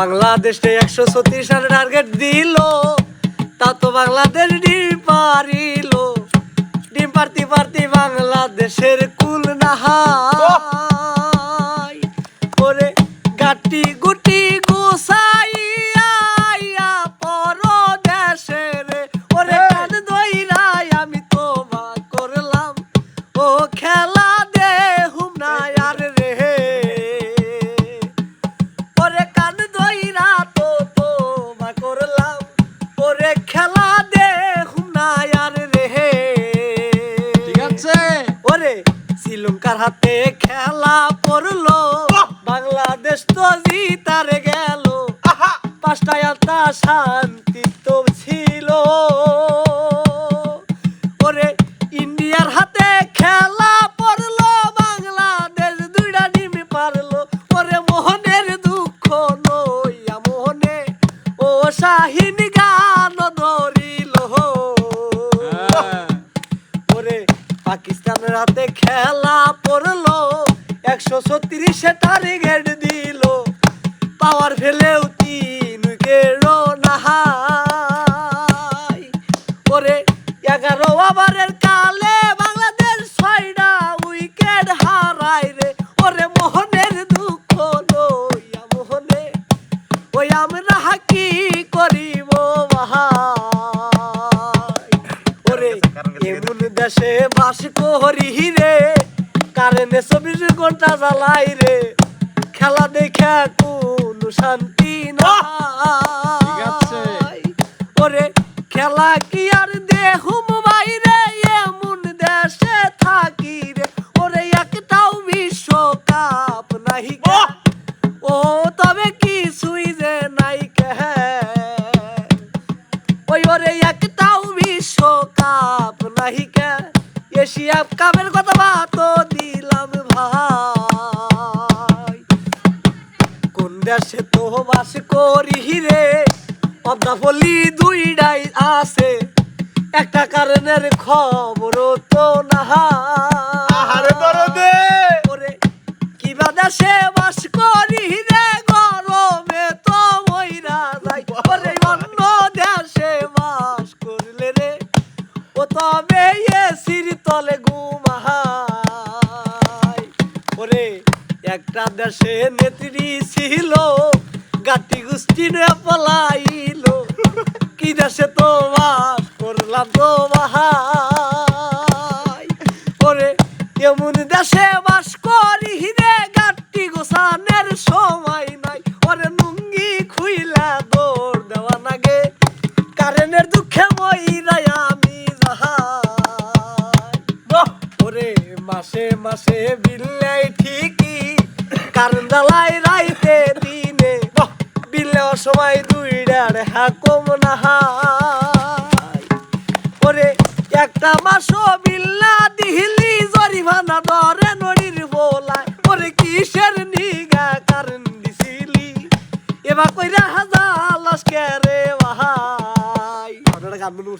বাংলাদেশে একশো ছত্রিশ রানের টার্গেট দিল, তা তো বাংলাদেশ ডিম পারিল ডিম পারতি পারতি বাংলাদেশের কুল নাহাই। ওরে গাটি খেলা দে আর রে। ঠিক আছে। ওরে শ্রীলঙ্কার হাতে খেলা পড়ল। বাংলাদেশ তো জিতার গেল। পাঁচটা আলতা শান্তি তো ছিল। ওরে ইন্ডিয়ার হাতে খেলা পড়ল। বাংলাদেশ দুইটা ডিম পারল। ওরে মোহনের দুঃখ নইয়া মোহনে। ও শাহিন ওরে পাকিস্তানের হাতে খেলা পড়ল। একশো ছত্রিশে টার্গেট দিল। পাওয়ার ফেলেও তিন না নাহাই। ওরে, এগারো ওভারের দেশে বাস করি রে কারেন্টে চব্বিশ ঘণ্টা জ্বালাই রে। খেলা দেখা কোন শান্তি না ওরে খেলা কি এশিয়া কাপের কথা বাতো দিলাম ভাই। কোন দেশে তো বাস করি রে? পদ্মাফলি দুইটাই আছে। একটা কারণের খবর তো না আহারে দরদে। ওরে কিবা দেশে বাস করি রে? গরমে তো মইরা যাই। ওরে অন্য দেশে বাস করলে রে? ও তবে এসির তলে ঘুমাই ওরে, একটা দেশে নেত্রী ছিল, গাটি গুষ্টি পলাইল। কি দেশে তো বাস করলাম তো ভাই ওরে, এমন দেশে বাস করি রে, গাটি গোসানের সময় নাই। ওরে নুঙ্গি খুইলা দৌড় দেওয়া নাগে কারেন্টের দুঃখে ওরে মাসে মাসে বিল্লাই ঠিকই। কারণ জ্বালাই রাইতে দিনে বিল্লে সময় দুইডার হা কম না ওরে একটা মাস বিল্লা দিহিলি জরিমানা দরে নড়ির বোলাই ওরে কিসের নিগা কারণ দিছিলি? এবার কইরা হাজার লাস্কেরে ভাই আপনারা গান মনে